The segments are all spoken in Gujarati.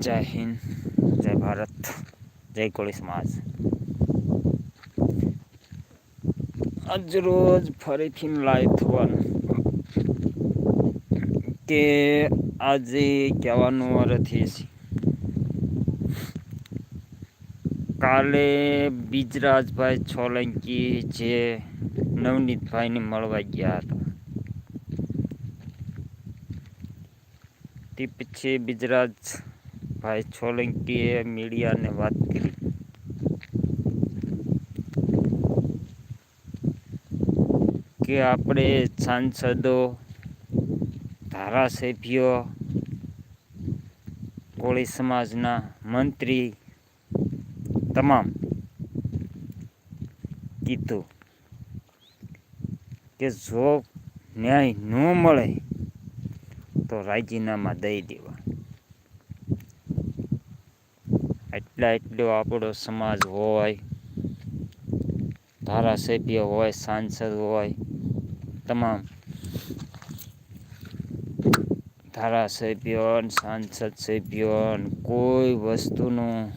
જય હિન્દ, જય ભારત, જય કોળી સમાજ. આજ રોજ ફરીથી લાઈવ થવાનું. કે આજે કહેવાનું અરથી છે. કાલે બીજરાજભાઈ સોલંકી જે નવનીતભાઈને મળવા ગયા હતા. તે પછી બીજરાજભાઈ સોલંકીએ મીડિયાને વાત કરી. કે આપણે સાંસદો, ધારાસભ્યો, કોળી સમાજના મંત્રી તમામ કીધું કે જો ન્યાય ન મળે તો રાજીનામા દઈ દેવા. એટલા એટલો આપણો સમાજ હોય, ધારાસભ્ય હોય, સાંસદ હોય, તમામ ધારાસભ્યો સાંસદ સભ્યો કોઈ વસ્તુનું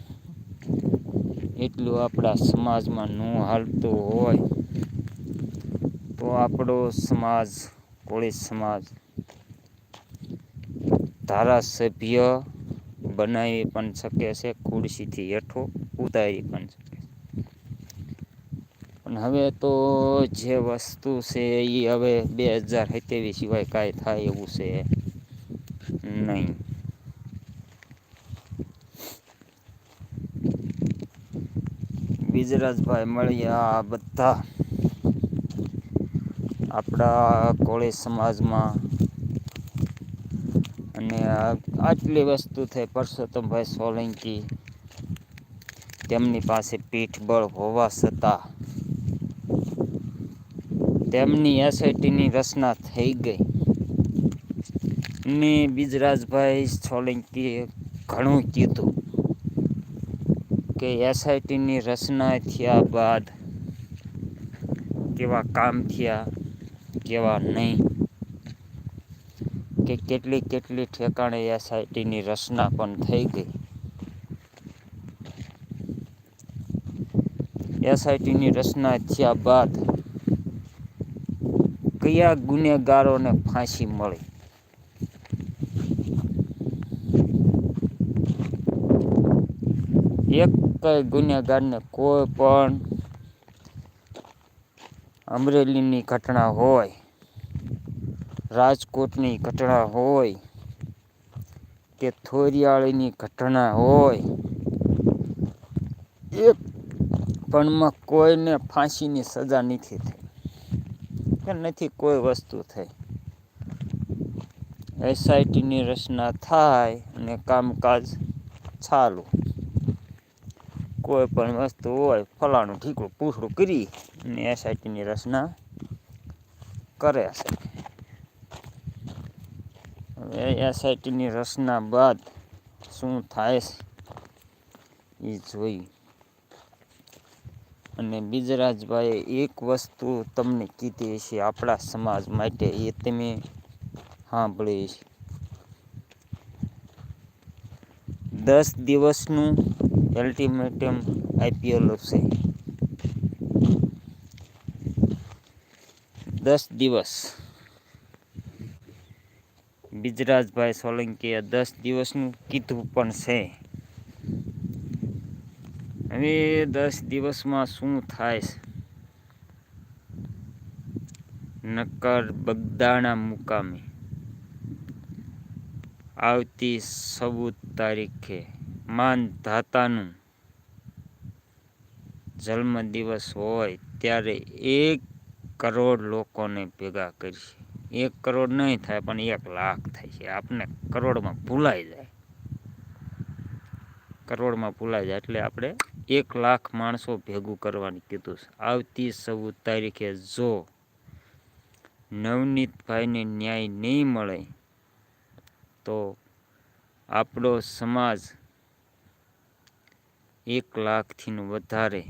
એટલું આપણા સમાજમાં ન હાલતું હોય, તો આપણો સમાજ, કોળી સમાજ, ધારાસભ્ય બનાવી પણ શકે છે, ખુરશીથી હેઠો ઉતારી પણ શકે પણ હવે તો જે વસ્તુ છે એ હવે બે હજાર સત્યાવીસ સિવાય કાંઈ થાય એવું છે નહીં. બીજરાજભાઈ મળ્યા આ બધા આપણા કોળી સમાજમાં. અને આટલી વસ્તુ થઈ પરસોત્તમભાઈ સોલંકી. તેમની પાસે પીઠબળ હોવા છતાં તેમની એસઆઈટીની રચના થઈ ગઈ. ને બીજરાજભાઈ સોલંકીએ ઘણું કીધું કે એસઆઈટીની રચના થયા બાદ કેવા કામ થયા, કેવા નહીં. કે કેટલી કેટલી ઠેકાણે એસઆઈટીની રચના પણ થઈ ગઈ. એસઆઈટીની રચના થયા બાદ કયા ગુનેગારોને ફાંસી મળી? એક ગુનેગારને કોઈ પણ અમરેલીની ઘટના હોય રાજકોટની ઘટના હોય કે થોરિયાળીની ઘટના હોય એક પણમાં કોઈને ફાંસીની સજા નથી થઈ. કે નથી કોઈ વસ્તુ થઈ. એસઆઈટીની રચના થાય અને કામકાજ ચાલુ. કોઈ પણ વસ્તુ હોય, ફલાણું ઠીકું પૂછડું કરી અને એસઆઈટીની રચના કરે છે. એસઆઈટીની રચના બાદ શું થાય એ જોયું અને બીજરાજભાઈએ એક વસ્તુ તમને કીધી છે આપણા સમાજ માટે, એ તમે સાંભળી છે દસ દિવસનું અલ્ટિમેટમ આઈપીએલ છે દસ દિવસ. બીજરાજભાઈ સોલંકીએ દસ દિવસનું કીધું પણ છે. હવે દસ દિવસમાં શું થાય? નક્કર બગદાણા મુકામે. આવતી સબૂત તારીખે માન ધાતાનું જન્મદિવસ હોય ત્યારે એક કરોડ લોકોને ભેગા કરશે. એક કરોડ નહીં થાય, પણ એક લાખ થાય છે. આપણે કરોડમાં ભૂલાઈ જાય. કરોડમાં ભૂલાઈ જાય એટલે આપણે એક લાખ માણસો ભેગું કરવાનું કીધું છે. આવતી ચૌદ તારીખે જો નવનીતભાઈને ન્યાય નહીં મળે, તો આપણો સમાજ એક લાખથી વધારે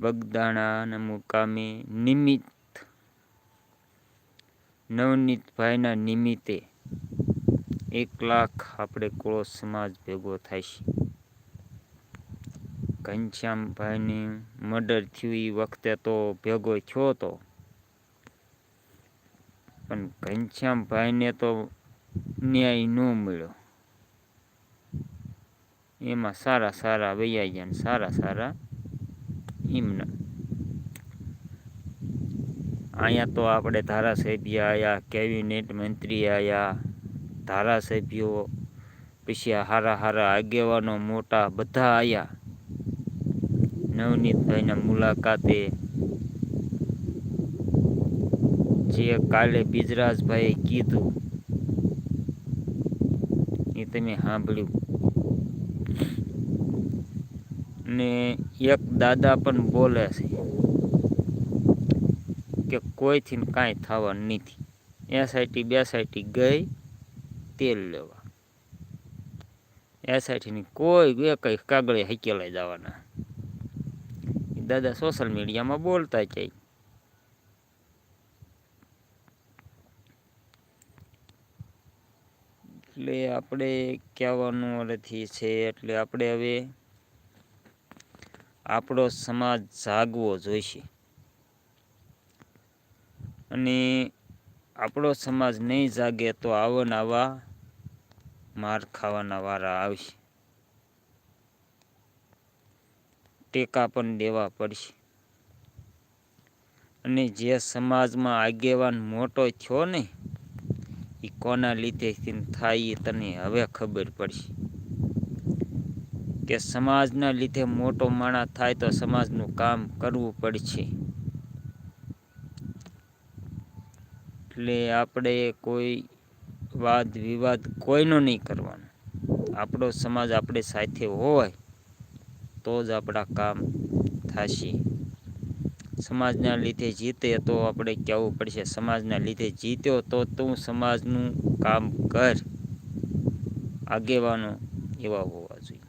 બગદાણાના મુકામે નિમિત્ત નવનીતભાઈના નિમિત્તે એક લાખ આપણે કોળો સમાજ ભેગો થાય ઘનશ્યામભાઈની મર્ડર થયું એ વખતે તો ભેગો થયો તો. પણ ઘનશ્યામભાઈને તો ન્યાય ન મળ્યો. એમાં સારા સારા વૈયા ગયા સારા સારા એમના અહીંયા તો આપણે ધારાસભ્ય આવ્યા કેબિનેટ મંત્રી આવ્યા ધારાસભ્યો પછી હારા હારા આગેવાનો મોટા બધા આવ્યા નવનીતભાઈના મુલાકાતે જે કાલે બિજરાજભાઈએ કીધું, એ તમે સાંભળ્યું. ને એક દાદા પણ બોલે છે. કે કોઈથી કાંઈ થવાનું નથી. એસઆઈટી બેસઆઈટી ગઈ, તેલ લેવા. એસઆઈટીની કોઈ બે કંઈ કાગળે હકેલાઈ જવાના. દાદા સોશિયલ મીડિયામાં બોલતા જાય. એટલે આપણે કહેવાનું અર્થી છે, એટલે આપણે હવે આપણો સમાજ જાગવો જોઈશે. અને આપણો સમાજ નહીં જાગે તો આવા આવા માર ખાવાના વારા આવશે. ટેકા પણ દેવા પડશે. અને જે સમાજમાં આગેવાન મોટો થયો ને એ કોના લીધે થાય એ તને હવે ખબર પડશે. કે સમાજના લીધે મોટો માણસ થાય તો સમાજનું કામ કરવું પડશે. એટલે આપણે કોઈ વાદ વિવાદ કોઈનો નહીં કરવાનો. આપણો સમાજ આપણે સાથે હોય તો જ આપણા કામ થશે. સમાજના લીધે જીતે તો આપણે કહેવું પડશે, સમાજના લીધે જીત્યો તો તું સમાજનું કામ કર. આગેવાનો એવા હોવા જોઈએ.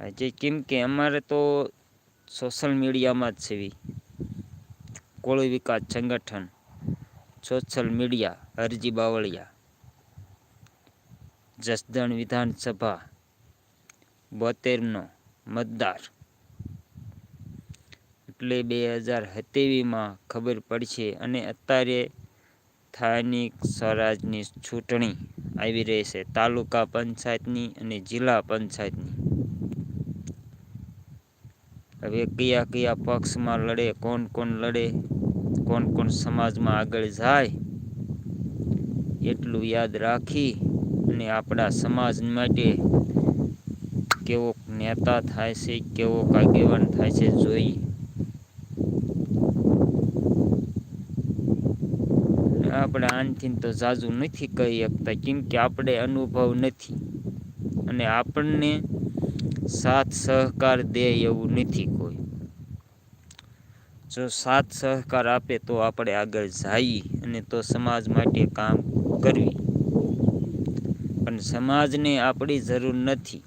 આજે કેમ કે અમારે તો સોશિયલ મીડિયામાં જ સેવી કોળી વિકાસ સંગઠન, સોશિયલ મીડિયા, હરજી બાવળિયા, જસદણ વિધાનસભા, બોતેરનો મતદાર. એટલે બે હજાર સત્યાવીસમાં ખબર પડશે અને અત્યારે સ્થાનિક સ્વરાજની ચૂંટણી આવી રહી છે. તાલુકા પંચાયતની અને જિલ્લા પંચાયતની. હવે કયા કયા પક્ષમાં લડે, કોણ કોણ લડે, કોણ કોણ સમાજમાં આગળ જાય, એટલું યાદ રાખી અને આપણા સમાજ માટે કેવો નેતા થાય છે, કેવો આગેવાન થાય છે, જોઈ. આપણે આનથી તો જાજુ નથી કહી શકતા, કેમ કે આપણે અનુભવ નથી. અને આપણને સાથ સહકાર દે એવું નથી કોઈ. જો સાથ સહકાર આપે તો આપણે આગળ જઈએ અને તો સમાજ માટે કામ કરવી. પણ સમાજને આપણી જરૂર નથી,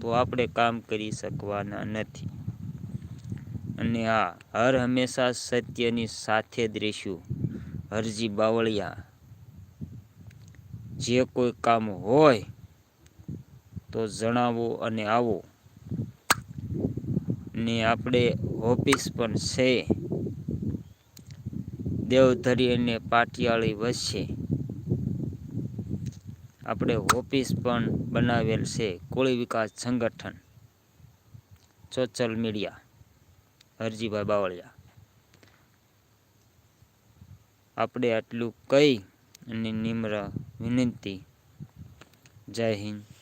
તો આપણે કામ કરી શકવાના નથી. અને આ હર હંમેશા સત્યની સાથે જ રહીશું. હરજી બાવળિયા, જે કોઈ કામ હોય તો જણાવો અને આવો. ને આપણે ઓફિસ પણ છે. દેવધરી અને પાટિયાળી વચ્ચે. આપણે ઓફિસ પણ બનાવેલ છે કોળી વિકાસ સંગઠન. Social media. હરજીભાઈ બાવળિયા. આપણે આટલું કહી અને નિમ્ર વિનંતી. જય હિન્દ.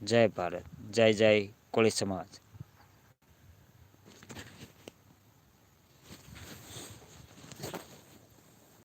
જય ભારત જય જય કોળી સમાજ.